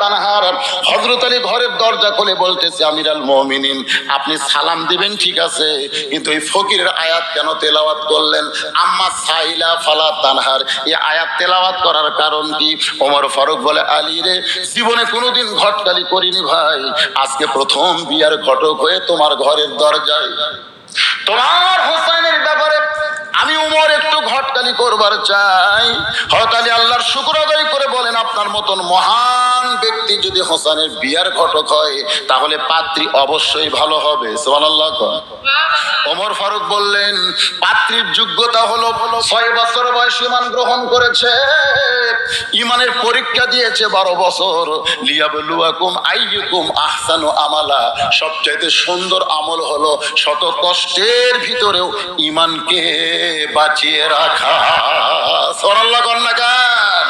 তানহার। আলী ঘরের দরজা খুলে আমিরাল আপনি সালাম দিবেন, ঠিক আছে। কিন্তু এই ফকিরের আয়াত কেন তেলাওয়াত করলেন? আম্মা সাইলা ফালা তানহার। এই আয়াত তেলাওয়াত করার কারণ কি? ওমর ফারুক বলে, আলী রে, জীবনে কোনোদিন ঘটকালি করিনি ভাই। আজকে প্রথম বিয়ার ঘটক হয়ে তোমার ঘরের দরজায়। তোমার হোসেনের ব্যাপারে করবার চাই হরতালি আল্লাহর শুক্র আদায় করে বলেন, আপনার মতন মহান ব্যক্তি যদি হোসেনের বিয়ার ঘটক হয়, তাহলে পাত্রী অবশ্যই ভালো হবে সোমান কন। ওমর ফারুক বললেন পাত্রীর যোগ্যতা হলো ছয় বছর বয়স ইমান গ্রহণ করেছে। ইমানের পরীক্ষা দিয়েছে বারো বছর। লিয়াবলুয়াকুম আইয়ুকুম আহসানু আমালা। সবচাইতে সুন্দর আমল হলো শত কষ্টের ভিতরেও ইমানকে বাঁচিয়ে রাখা। সরাল্লা কন্যা গান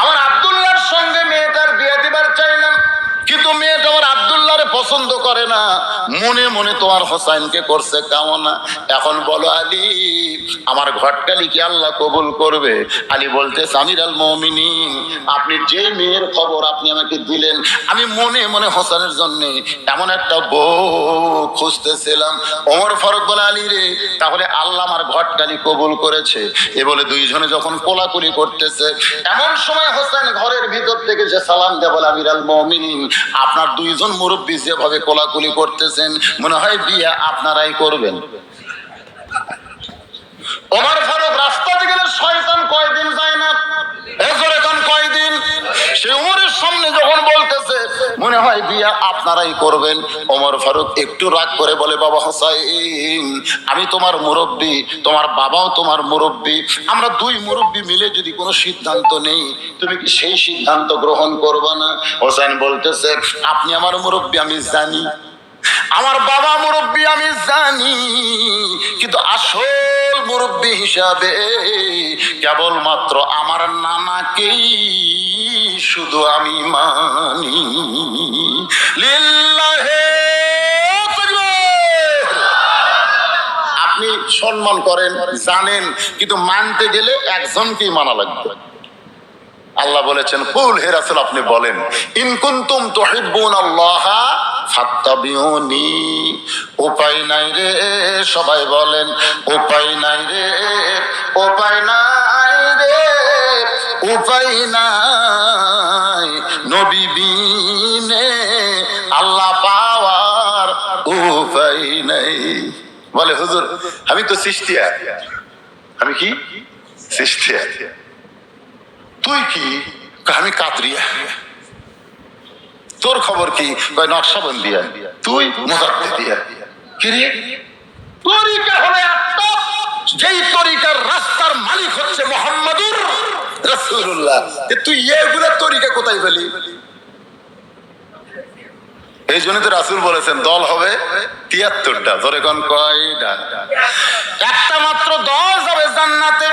আমার আব্দুল্লাহর সঙ্গে মেয়েটার বিয়ে দিবার চাইলাম, কিন্তু মেয়েটা আমার আব্দুল্লাহরে পছন্দ করে না। মনে মনে তোমার হোসাইনকে করছে কামনা। এখন বলো, আলী, আমার ঘটকালি কি আল্লাহ কবুল করবে? আলী বলতে সামির আল মমিনিন, আপনি যে মেয়ের খবর আপনি আমাকে দিলেন, আমি মনে মনে হোসেনের জন্য এমন একটা বউ খুঁজতেছিলাম। ওমর ফারুক বলে, আলী রে, তাহলে আল্লাহ আমার ঘটকালি কবুল করেছে। এ বলে দুইজনে যখন কোলাকুলি করতেছে, এমন সময় হোসেন ঘরের ভিতর থেকে যে সালাম দেয়, বলে আমির আল মমিনিন, আপনার দুইজন মুরব্বী যেভাবে কোলাকুলি করতেছেন মনে হয় বিয়ে আপনারাই করবেন। ওমর ফারুক রাস্তাতে গেলে শয়তান কয়দিন যায় না? এজরে কান কয়দিন? সে উমরের সামনে যখন বলতেছে, মনে হয় বিয়া আপনারাই করবেন। ওমর ফারুক একটু রাগ করে বলে, বাবা হোসাইন, আমি তোমার মুরব্বী, তোমার বাবাও তোমার মুরব্বী। আমরা দুই মুরব্বী মিলে যদি কোনো সিদ্ধান্ত নেই, তুমি কি সেই সিদ্ধান্ত গ্রহণ করবে না? হোসাইন বলতেছে, আপনি আমার মুরব্বী, আমি জানি। আমার বাবা মুরব্বী আমি জানি, কিন্তু আসল মুরব্বী হিসাবে কেবলমাত্র আমার নানাকেই শুধু আমি মানি লিল্লাহে। আপনি সম্মান করেন, জানেন, কিন্তু মানতে গেলে একজনকেই মানা লাগবে আল্লাহ বলেছেন, কুল হে রাসূল, আপনি বলেন, ইন কুনতুম তুহিব্বুন আল্লাহ ফাত্তাবিউনি, উপায় নাই রে, সবাই বলেন, উপায় নাই রে, উপায় নাই রে, উপায় নাই। নবী বিনে আল্লাহ পাওয়ার উপায় নাই। বলে, হুজুর, আমি তো সৃষ্টিয়া। আমি কি? সৃষ্টিয়া। তুই কি? আমি কাতরিয়া তোর খবর কি? কয় তুই তরিকা যেই তরিকার রাস্তার মালিক হচ্ছে মোহাম্মদুর তুই তরিকা কোথায় পেলি? এই জন্য তো রাসূল বলেছেন, দল হবে তিয়াত্তরটা। ধরে কয়টা? একটা মাত্র দল যাবে জান্নাতে।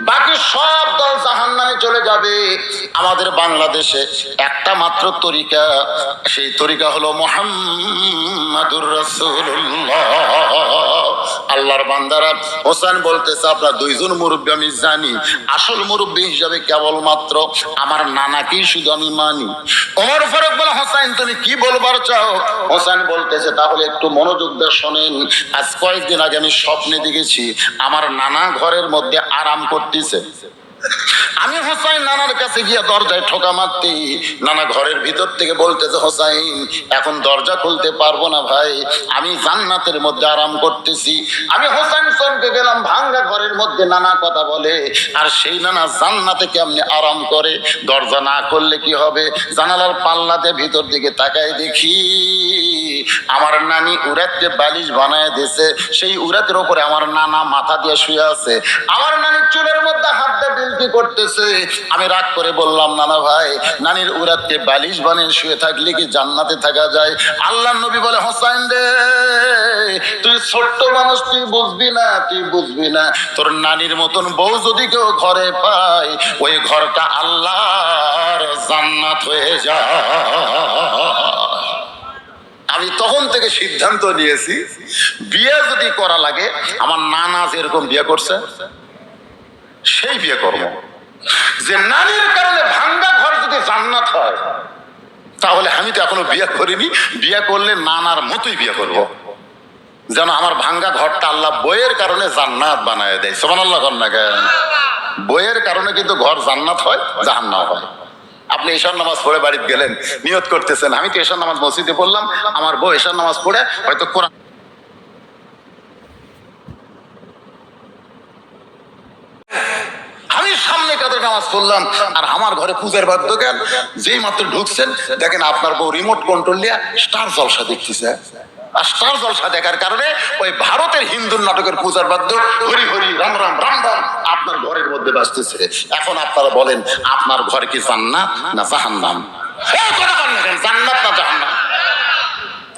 বাকি সব দল জাহান্নামে চলে যাবে। আমাদের বাংলাদেশে একটা মাত্র তরিকা, সেই তরিকা হলো মোহাম্মদুর রাসূলুল্লাহ। আল্লাহর বান্দারা, হোসেন বলতেছে, আপনার দুইজন মুরব্বী আমি জানি। আসল মুরব্বী হিসাবে কেবলমাত্র আমার নানাকেই শুধু আমি মানি। ওমর ফারুক বলে, হোসেন, তুমি কি বলবার চাও? হোসেন বলতেছে, তাহলে একটু মনোযোগ দিয়ে শোনেন। আজ কয়েকদিন আগে আমি স্বপ্নে দেখেছি, আমার নানা ঘরের মধ্যে আরাম করতেছে। আমি হোসাইন নানার কাছে গিয়ে দরজায় ঠোকা মারতে। নানা ঘরের ভিতর থেকে বলতেছে, হোসাইন, এখন দরজা খুলতে পারব না ভাই। আমি জান্নাতের মধ্যে আরাম করতেছি। আমি হোসাইন চমকে গেলাম, ভাঙ্গা ঘরের মধ্যে নানা কথা বলে। আর সেই নানা জান্নাতে কেমনে আরাম করে? দরজা না করলে কি হবে? জানালার পাল্লাতে ভিতর দিকে তাকায় দেখি, আমার নানি উড়াতে বালিশ বানায় দিয়েছে সেই উড়াতের উপরে আমার নানা মাথা দিয়ে শুয়ে আছে। আমার নানি চুলের মধ্যে হাত দিয়ে বিলতি করতেছে। আমি রাগ করে বললাম, নানা ভাই, নানির উড়াতে বালিশ বানিয়ে শুয়ে থাকলে কি জান্নাতে থাকা যায়? আল্লাহ নবী বলে, হোসাইন রে, তুই ছোট্ট মানুষ, তুই বুঝবি না, তুই বুঝবি না। তোর নানির মতন বউ যদি কেউ ঘরে পায়, ওই ঘরটা আল্লাহর জান্নাত হয়ে যায়। আমি তখন থেকে সিদ্ধান্ত নিয়েছি, বিয়ে যদি করা লাগে, আমার নানা যেরকম বিয়ে করছে সেই বিয়ে করব। যে নানির কারণে ভাঙ্গা ঘর যদি জান্নাত হয়, তাহলে আমি তো এখনও বিয়ে করিনি। বিয়ে করলে নানার মতোই বিয়ে করব। যেন আমার ভাঙ্গা ঘরটা আল্লাহ বইয়ের কারণে জান্নাত বানায় দেয়। সোমান আল্লাহ কন্যা কেন? বইয়ের কারণে কিন্তু ঘর জান্নাত হয়, জাহান্নাম হয়। আপনি এশার নামাজ পড়ে বাড়িতে গেলেন, নিয়ত করতেছেন। আমি তো এশার নামাজ মসজিদে পড়লাম, আমার বউ এশার নামাজ পড়ে হয়তো কোরআন আমি সামনে নামাজ পড়লাম আর আমার ঘরে পূজার বাদ্য জ্ঞান যেই মাত্র ঢুকছেন, দেখেন আপনার বউ রিমোট কন্ট্রোল নিয়ে স্টার জলসা দেখতেছে। আর স্টার জলসা দেখার কারণে ওই ভারতের হিন্দুর নাটকের পূজার বাদ্য হরি হরি, রাম রাম রাম রাম আপনার ঘরের মধ্যে বাজতেছে। এখন আপনারা বলেন, আপনার ঘর কি জান্নাত না জাহান্নাম? কেন? জান্নাত না জাহান্নাম?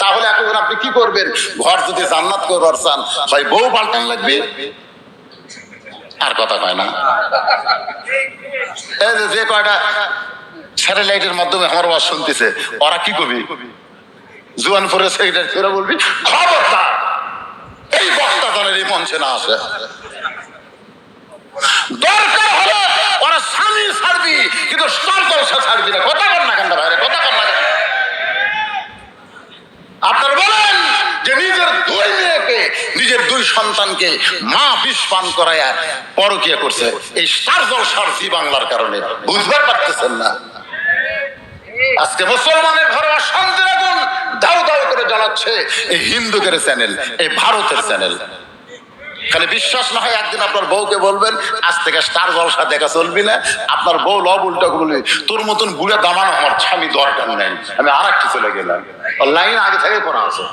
তাহলে এখন আপনি কি করবেন? ঘর যদি জান্নাত করবার চান, ভাই বউ পাল্টান লাগবে? আর কথা কয় না। যে- কয়টা স্যাটেলাইটের মাধ্যমে আমার আওয়াজ শুনতেছে, ওরা কি কবি? জুয়ানপুরের সেক্রেটারি তোরা বলবি, খবরদার, এই বক্তা দলের এই মঞ্চে না আসে। দরকার হলে ওরা স্বামী ছাড়বি, কিন্তু জলসা ছাড়বি না। কথা কর না কেন ভাইরে কথা কর না কেন? আপনার বলেন যে নিজের দুই মেয়েকে নিজের দুই সন্তানকে মা বিষ পান করায় পরকিয়া করছে। এই স্টার জলসার জি বাংলার কারণে। বুঝবার পারতেছেন না? আজকে মুসলমানের ঘরে অশান্তির আগুন দাউ দাউ করে জ্বালাচ্ছে এই হিন্দুদের চ্যানেল, এই ভারতের চ্যানেল। খালি বিশ্বাস না হয় একদিন আপনার বউকে বলবেন, আজ থেকে স্টার জলসা দেখা চলবি না। আপনার বউ লব উল্টা বলবি তোর মতন বুড়ে দামানো আমার স্বামী দরকার নেই। আমি আর একটু চলে গেলাম। লাইন আগে থেকে করা আছে।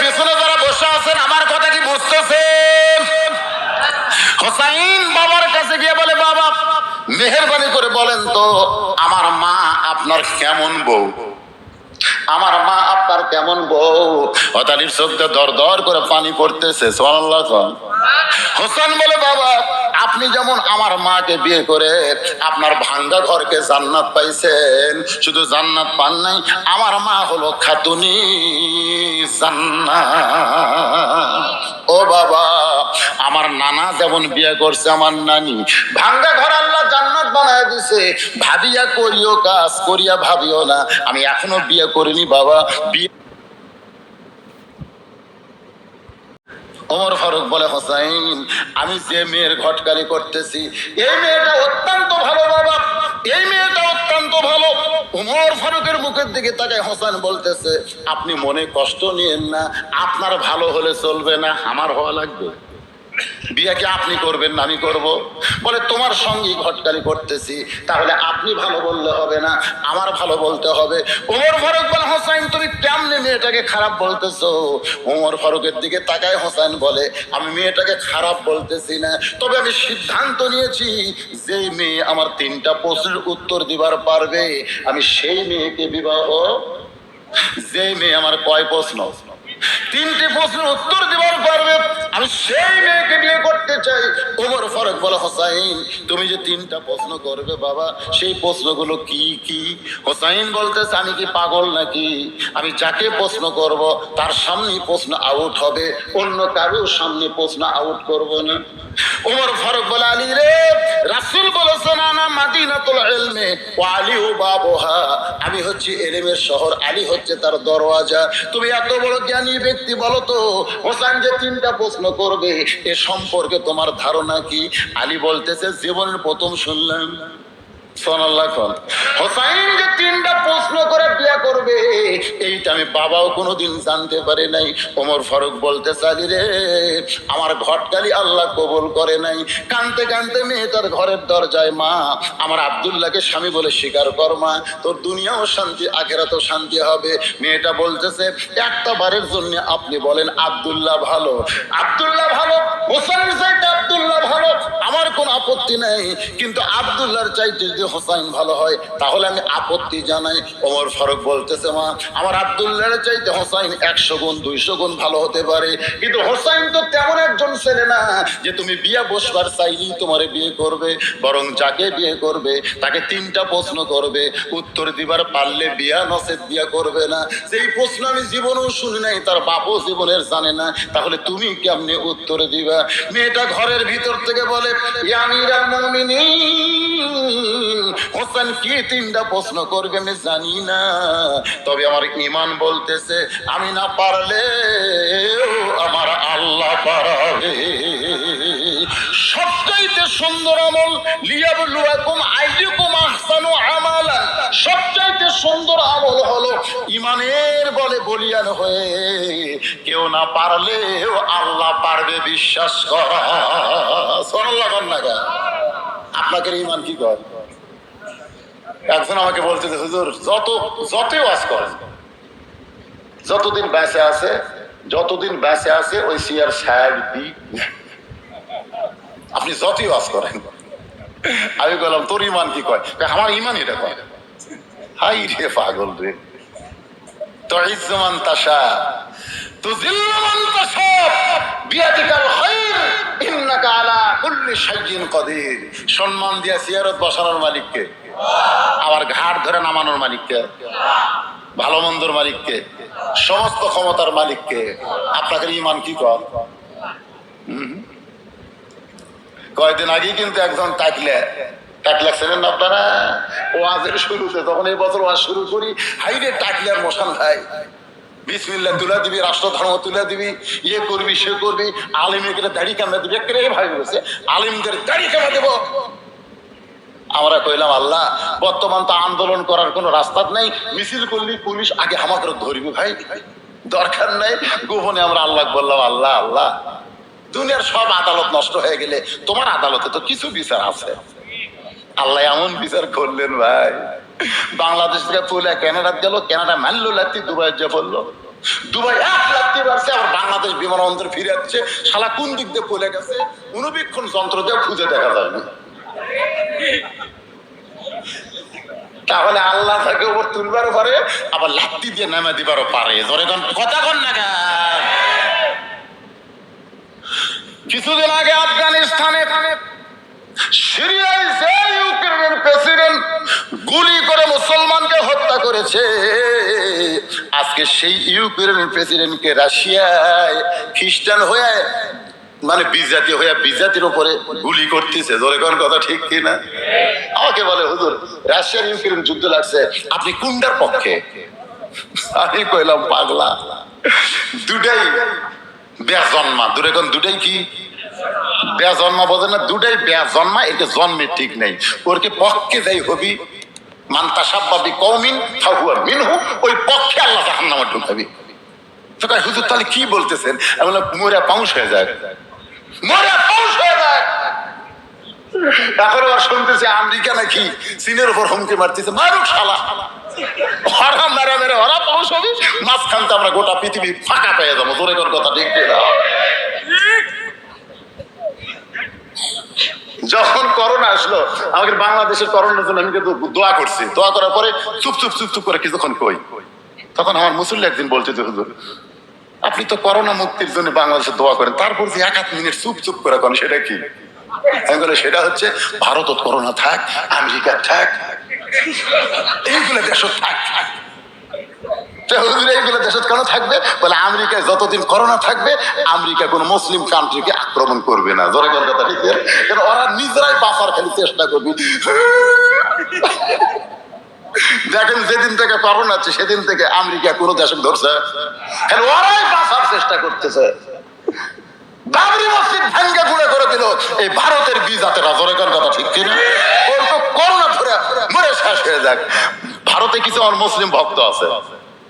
পিছনে যারা বসে আছেন, আমার কথা কি বুঝতেছেন? হোসাইন বাবার কাছে গিয়ে বলে, বাবা, মেহরবানি করে বলেন তো, আমার মা আপনার কেমন বউ? আমার মা আপনার কেমন বউ? হতালির চোখে দর দর করে পানি পড়তেছে সোনাল্লাহ হোসেন বলে, বাবা আপনি যেমন আমার মাকে বিয়ে করে আপনার ভাঙ্গা ঘরকে জান্নাত পাইছেন, শুধু জান্নাত পান নাই, আমার মা হলো খাতুনি জান্নাত। ও বাবা, আমার নানা যেমন বিয়ে করছে, আমার নানি। ভাঙ্গা ঘর আল্লাহ জান্নাত বানায় দিছে। ভাবিয়া করিও কাজ, করিয়া ভাবিও না। আমি এখনও বিয়ে করিনি বাবা, বিয়ে ওমর ফারুক বলে, হোসাইন, আমি যে মেয়ের ঘটকারি করতেছি, এই মেয়েটা অত্যন্ত ভালো বাবা, এই মেয়েটা অত্যন্ত ভালো। উমর ফারুকের মুখের দিকে তাকায় হোসেন বলতেছে, আপনি মনে কষ্ট নিয়েন না, আপনার ভালো হলে চলবে না, আমার হওয়া লাগবে। বিয়ে কি আপনি করবেন না আমি করব? বলে, তোমার সঙ্গেই ঘটকারি করতেছি, তাহলে আপনি ভালো বললে হবে না, আমার ভালো বলতে হবে। ওমর ফারুক বলে হোসাইন তুমি কেমনে মেয়েটাকে খারাপ বলতেছো? ওমর ফারুকের দিকে তাকায় হোসেন বলে, আমি মেয়েটাকে খারাপ বলতেছি না। তবে আমি সিদ্ধান্ত নিয়েছি যে মেয়ে আমার তিনটা প্রশ্নের উত্তর দিবার পারবে। আমি সেই মেয়েকে বিবাহ যে মেয়ে আমার কয় প্রশ্ন? তিনটি প্রশ্নের উত্তর দিবার পারবে। আমি সেই মেয়েকে বিয়ে করতে চাই। ওমর ফারুক বলে, হোসাইন, তুমি যে তিনটা প্রশ্ন করবে বাবা, সেই প্রশ্নগুলো কি কি? হোসাইন বলতেছে, আমি কি পাগল নাকি? আমি যাকে প্রশ্ন করব, তার সামনেই প্রশ্ন আউট হবে। অন্য কারোর সামনে প্রশ্ন আউট করব না। ওমর ফারুক বলে আলী রে, রাসুল বলেছেন, আনা মাদিনাতুল ইলমে ওয়া আলী ও বাবহা। আমি হচ্ছি এলেমের শহর, আলী হচ্ছে তার দরওয়াজা। তুমি এত বড় জ্ঞানী ব্যক্তি বলো তো হোসান যে তিনটা প্রশ্ন করবে, এ সম্পর্কে তোমার ধারণা কি? আলী বলতেছে, জীবনের প্রথম শুনলাম। হোসাইন যে তিনটা প্রশ্ন করে বিয়ে করবে, এইটা আমি বাবাও কোনোদিন জানতে পারে নাই। ওমর ফারুক বলতে রে, আমার ঘটকালি আল্লাহ কবুল করে নাই। কানতে কানতে মেয়ে তার ঘরের দরজায় মা, আমার আব্দুল্লাহকে স্বামী বলে স্বীকার কর মা, তোর দুনিয়াও শান্তি, আখেরাতেও শান্তি হবে। মেয়েটা বলতেছে, একটা বারের জন্য আপনি বলেন আব্দুল্লাহ ভালো। আব্দুল্লাহ ভালো হোসেন কোনো আপত্তি নেই, কিন্তু আব্দুল্লাহর চাইতে যদি হোসাইন ভালো হয়, তাহলে আমি আপত্তি জানাই। ওমর ফারুক বলতেছে, মা, আমার আব্দুল্লাহ চাইতে হোসাইন একশো গুণ, দুইশো গুণ ভালো হতে পারে। কিন্তু হোসাইন তো তেমন একজন ছেলে না, যে তুমি বিয়ে বসবার চাইলেই তোমারে বিয়ে করবে, বরং যাকে বিয়ে করবে, তাকে তিনটা প্রশ্ন করবে। উত্তর দিবার পারলে বিয়া নসেদ বিয়া করবে না। সেই প্রশ্ন আমি জীবনেও শুনি নাই, তার বাপও জীবনের জানে না। তাহলে তুমি কেমনে উত্তর দিবা? মেয়েটা ঘরের ভিতর থেকে বলে "ইয়া আমিরাল মুমিনিন, হোসেন কি তিনটা প্রশ্ন করবে আমি জানি না। তবে আমার ইমান বলতেছে আমি না পারলে আমার আল্লাহ পারাবে। সবচাইতে সুন্দর আমল লিয়াবলুয়াকুম আইয়ুকুম আহসানু আমালান। সবচাইতে সুন্দর আমল হলো ইমানের বলে বলিয়ান হয়ে কেউ না পারলেও আল্লাহ পারবে বিশ্বাস করা। কর না গা। আপনাকে ইমান কি কর একজন আমাকে বলছে যে হুজুর, যত, যতই ওয়াজ করেন যতদিন বেঁচে আছে, যতদিন বেঁচে আছে, ওই সিয়ার সাহেব দিক আপনি যতই ওয়াজ করেন। আমি বললাম তোর ইমান কি কয়? কয়, আমার ইমান এটা কয়। হাই রে পাগল রে। তো ইজ্জমান তাসা তো জিল্লমান তাসা বিয়াদিকাল খায়র ইন্নাকা আলা কুল্লি শাইইন কাদির। সম্মান দিয়া সিয়ারত বসানোর মালিককে আবার ঘাট ধরে নামানোর মালিককে ভালো মন্দর মালিককে সমস্ত ক্ষমতার মালিককে আপনাকে ইমান কি কর কয়েকদিন আগেই কিন্তু একজন টাকলে টাকলা ছিলেন না আপনারা? ওয়াজের শুরুতে, তখন এই বছর ওয়াজ শুরু করি। হাইরে টাকলার মশান ভাই বিসমিল্লা তুলে দিবি রাষ্ট্র ধর্ম তুলে দিবি ইয়ে করবি, সে করবি আলিমের দাড়ি কামড়া দিবি। একেবারে ভাই বলেছে, আলিমদের দাড়ি কামড়া দেবো। আমরা কইলাম, আল্লাহ, বর্তমান তো আন্দোলন করার কোনো রাস্তা নেই। মিছিল করলি, পুলিশ আগে আমাকে ধরবি ভাই। দরকার নাই, গোপনে আমরা আল্লাহ বললাম, আল্লাহ আল্লাহ দুনিয়ার সব আদালত নষ্ট হয়ে গেলে তোমার আদালতে তো কিছু বিচার আছে। আল্লাহ এমন বিচার করলেন ভাই। বাংলাদেশ থেকে তুলে ক্যানাডা গেল ক্যানাডা মানলো লাত্তি দুবাই যে পড়ল। দুবাই এক আবার বাংলাদেশ বিমানবন্দর ফিরে শালা কোন দিক দিয়ে পড়ে গেছে? অনুবীক্ষণ যন্ত্র দিয়ে খুঁজে দেখা না। তাহলে আল্লাহ তাকে উপর তুলবার পারে আবার লাত্তি দিয়ে নামে দিবারও পারে। জোরে কথা কন না? কিছুদিন আগে আফগানিস্তানে সিরিয়ায় যে ইউক্রেনের প্রেসিডেন্ট গুলি করে মুসলমানকে হত্যা করেছে, আজকে সেই ইউক্রেনের প্রেসিডেন্টকে রাশিয়ায় খ্রিস্টান হয়ে মানে বিজাতি হয়ে বিজাতির উপরে গুলি করতেছে। জোরে কোন কথা ঠিক কিনা আমাকে বলে, হুজুর, রাশিয়ার ইউক্রেন যুদ্ধ লাগছে, আপনি কোনটার পক্ষে? আমি কইলাম, পাগলা। দুটাই বেয়া জন্মা। দূরে কোন দুটাই কি? বেয়া জন্মা বোঝে না, দুটাই বেয়া জন্মা এটা জন্মে ঠিক নেই। ওরকে পক্ষে যাই হবি? মান্তা সাব্বাবি কৌমিন ফাহুয়া মিনহু, ওই পক্ষে আল্লাহ জাহান্নামে ঢুকাবি। তো হুজুর তাহলে কি বলতেছেন? মোরা বললাম মরে পাউস হয়ে যায়। মোরা পাউস এখন আবার শুনতেছি আমেরিকা নাকি চীনের উপর হুমকি মারতেছে। মারুক শালা। ওরা মেরে ওরা পাউস হবে আমরা গোটা পৃথিবী ফাঁকা পেয়ে যাব। জোরে কর কথা? যখন করোনা আসলো, আমাদের বাংলাদেশের করোনার জন্য আমি কিন্তু দোয়া করছি। দোয়া করার পরে চুপ চুপ চুপ চুপ করে কিছুক্ষণ কই। তখন আমার মুসল্লি একদিন বলছে যে, হুজুর, আপনি তো করোনা মুক্তির জন্য বাংলাদেশে দোয়া করেন। তারপর যে এক আধ মিনিট চুপ চুপ করে করেন সেটা কি? সেটা হচ্ছে, ভারত করোনা থাক, আমেরিকা থাক, এইগুলো দেশ থাক। এইগুলো কেন থাকবে? বলে, আমেরিকায় যতদিন করোনা থাকবে, আমেরিকা কোনো মুসলিম কান্ট্রিকে আক্রমণ করবে না। জোরে কথা ওরা নিজেরাই বাঁচার খালি চেষ্টা করবে। দেখেন, যেদিন থেকে করোনা আছে সেদিন থেকে আমেরিকা কোনো দেশে ধরছে। ওরাই বাঁচার চেষ্টা করতেছে। বাবরি মসজিদ ভাঙ্গা গুঁড়ে করে দিল। এই ভারতের বিজাতেরা জোরে কথা ঠিক কিনা করোনা ধরে মরে শেষ হয়ে যাক। ভারতে কিছু আমার মুসলিম ভক্ত আছে।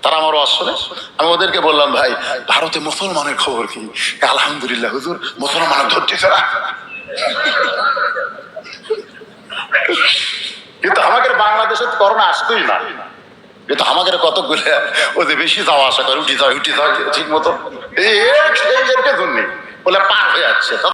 তারা আমার আসলে আমি ওদেরকে বললাম, ভাই, ভারতে মুসলমানের খবর কি? আলহামদুলিল্লাহ, হুজুর মুসলমান ধরতেছে না। কিন্তু আমাদের বাংলাদেশে করোনা আসতোই না। কিন্তু আমাদের কতগুলো ওদের বেশি যাওয়া আসা করে, উঠি যায় উঠি যায়, ঠিক মতো। এই জন্য। বলে পার হয়ে যাচ্ছে।